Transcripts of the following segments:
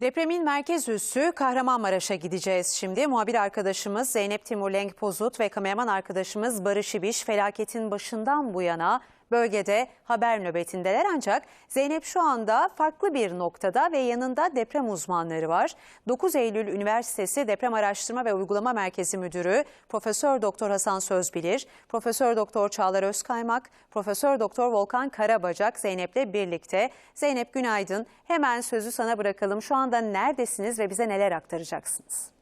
Depremin merkez üssü Kahramanmaraş'a gideceğiz şimdi. Muhabir arkadaşımız Zeynep Timur Lenk Pozut ve kameraman arkadaşımız Barış İbiş felaketin başından bu yana bölgede haber nöbetindeler. Ancak Zeynep şu anda farklı bir noktada ve yanında deprem uzmanları var. 9 Eylül Üniversitesi Deprem Araştırma ve Uygulama Merkezi Müdürü Profesör Doktor Hasan Sözbilir, Profesör Doktor Çağlar Özkaymak, Profesör Doktor Volkan Karabacak Zeynep'le birlikte. Zeynep günaydın. Hemen sözü sana bırakalım. Şu anda neredesiniz ve bize neler aktaracaksınız?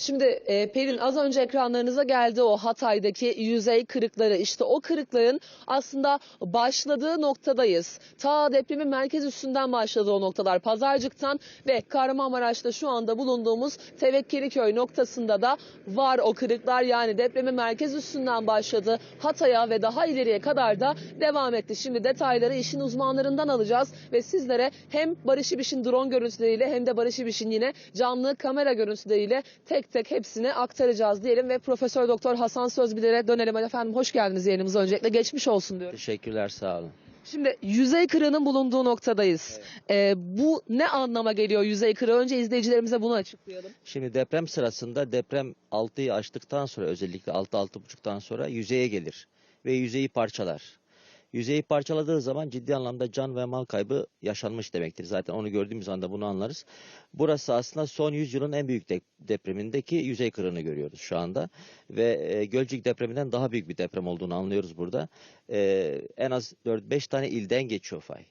Şimdi e, Pelin az önce ekranlarınıza geldi o Hatay'daki yüzey kırıkları. İşte o kırıkların aslında başladığı noktadayız. Ta depremin merkez üstünden başladı o noktalar. Pazarcık'tan ve Kahramanmaraş'ta şu anda bulunduğumuz Tevekkeliköy noktasında da var o kırıklar. Yani depremin merkez üstünden başladı. Hatay'a ve daha ileriye kadar da devam etti. Şimdi detayları işin uzmanlarından alacağız ve sizlere hem Barış İbiş'in drone görüntüleriyle hem de Barış İbiş'in yine canlı kamera görüntüleriyle tek tek hepsini aktaracağız diyelim ve Profesör Doktor Hasan Sözbilir'e dönelim. Efendim hoş geldiniz yayınımıza öncelikle. Geçmiş olsun diyorum. Teşekkürler sağ olun. Şimdi yüzey kırığının bulunduğu noktadayız. Ee, bu ne anlama geliyor yüzey kırığı? Önce izleyicilerimize bunu açıklayalım. Şimdi deprem sırasında deprem 6'yı aştıktan sonra özellikle 6-6.5'tan sonra yüzeye gelir ve yüzeyi parçalar. Yüzeyi parçaladığı zaman ciddi anlamda can ve mal kaybı yaşanmış demektir. Zaten onu gördüğümüz anda bunu anlarız. Burası aslında son 100 yılın en büyük de- depremindeki yüzey kırığını görüyoruz şu anda. Ve e, Gölcük depreminden daha büyük bir deprem olduğunu anlıyoruz burada. E, en az 4-5 tane ilden geçiyor fay.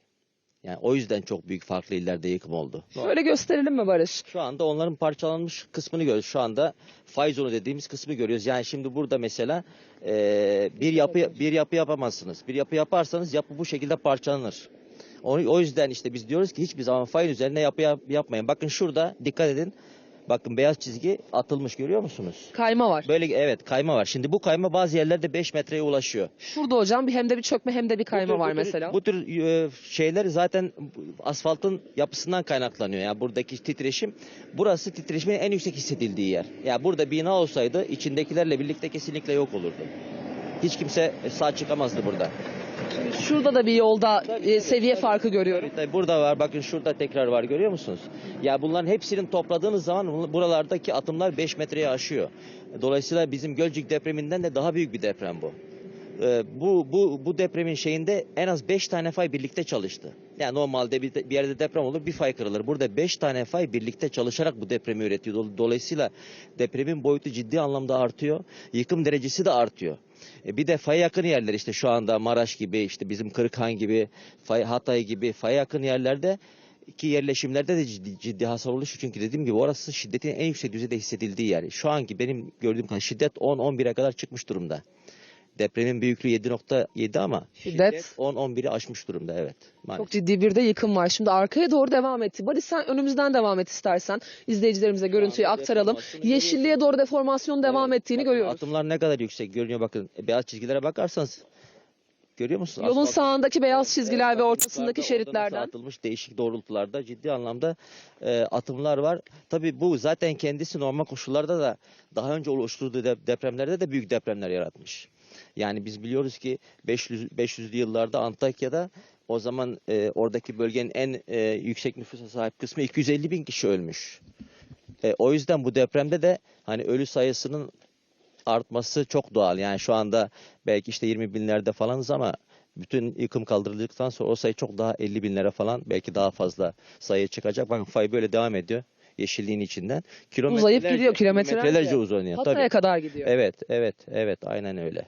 Yani o yüzden çok büyük farklı illerde yıkım oldu. Şöyle gösterelim mi Barış? Şu anda onların parçalanmış kısmını görüyoruz. Şu anda fay zonu dediğimiz kısmı görüyoruz. Yani şimdi burada mesela e, bir yapı bir yapı yapamazsınız. Bir yapı yaparsanız yapı bu şekilde parçalanır. O, o yüzden işte biz diyoruz ki hiçbir zaman fayın üzerine yapı yap- yapmayın. Bakın şurada dikkat edin. Bakın beyaz çizgi atılmış görüyor musunuz? Kayma var. Böyle evet kayma var. Şimdi bu kayma bazı yerlerde 5 metreye ulaşıyor. Şurada hocam bir hem de bir çökme hem de bir kayma Bu tür- var bu tür- mesela. Bu tür e, şeyler zaten asfaltın yapısından kaynaklanıyor. Yani buradaki titreşim, burası titreşimin en yüksek hissedildiği yer. Yani burada bina olsaydı içindekilerle birlikte kesinlikle yok olurdu. Hiç kimse sağ çıkamazdı burada. Şurada da bir yolda e, seviye farkı görüyorum. Tabii burada var, bakın şurada tekrar var görüyor musunuz? Ya bunların hepsini topladığınız zaman buralardaki atımlar 5 metreye aşıyor. Dolayısıyla bizim Gölcük depreminden de daha büyük bir deprem bu. Ee, bu bu bu depremin şeyinde en az 5 tane fay birlikte çalıştı. Yani normalde bir, bir yerde deprem olur bir fay kırılır. Burada 5 tane fay birlikte çalışarak bu depremi üretiyor. Dol- Dolayısıyla depremin boyutu ciddi anlamda artıyor. Yıkım derecesi de artıyor. E, bir de faya yakın yerler işte şu anda Maraş gibi işte bizim Kırıkhan gibi fay, Hatay gibi faya yakın yerlerde ki yerleşimlerde de ciddi, ciddi hasar oluşuyor. Çünkü dediğim gibi orası şiddetin en yüksek düzeyde hissedildiği yer. Şu anki benim gördüğüm kadar şiddet 10-11'e kadar çıkmış durumda. Depremin büyüklüğü 7.7 ama Şiddet. 10-11'i aşmış durumda evet. Maalesef. Çok ciddi bir de yıkım var. Şimdi arkaya doğru devam etti. Barış sen önümüzden devam et istersen. İzleyicilerimize görüntüyü aktaralım. Yeşilliğe doğru deformasyon devam Evet, ettiğini bakın görüyoruz. Atımlar ne kadar yüksek görünüyor bakın. E, Beyaz çizgilere bakarsanız görüyor musunuz? Yolun Asfalt- sağındaki beyaz çizgiler Evet, ve ortasındaki şeritlerden. atılmış değişik doğrultularda ciddi anlamda e, atımlar var. Tabii bu zaten kendisi normal koşullarda da daha önce oluşturduğu de- depremlerde de büyük depremler yaratmış. Yani biz biliyoruz ki 500 500'lü yıllarda Antakya'da o zaman e, oradaki bölgenin en e, yüksek nüfusa sahip kısmı 250 bin kişi ölmüş. E, o yüzden bu depremde de hani ölü sayısının artması çok doğal. Yani şu anda belki işte 20 binlerde falanız ama bütün yıkım kaldırıldıktan sonra o sayı çok daha 50 binlere falan belki daha fazla sayı çıkacak. Bakın fay böyle devam ediyor yeşilliğin içinden. Uzayıp gidiyor kilometrelerce. kilometrelerce uzanıyor. Hatay'a Tabii. kadar gidiyor. Evet, evet, evet aynen öyle.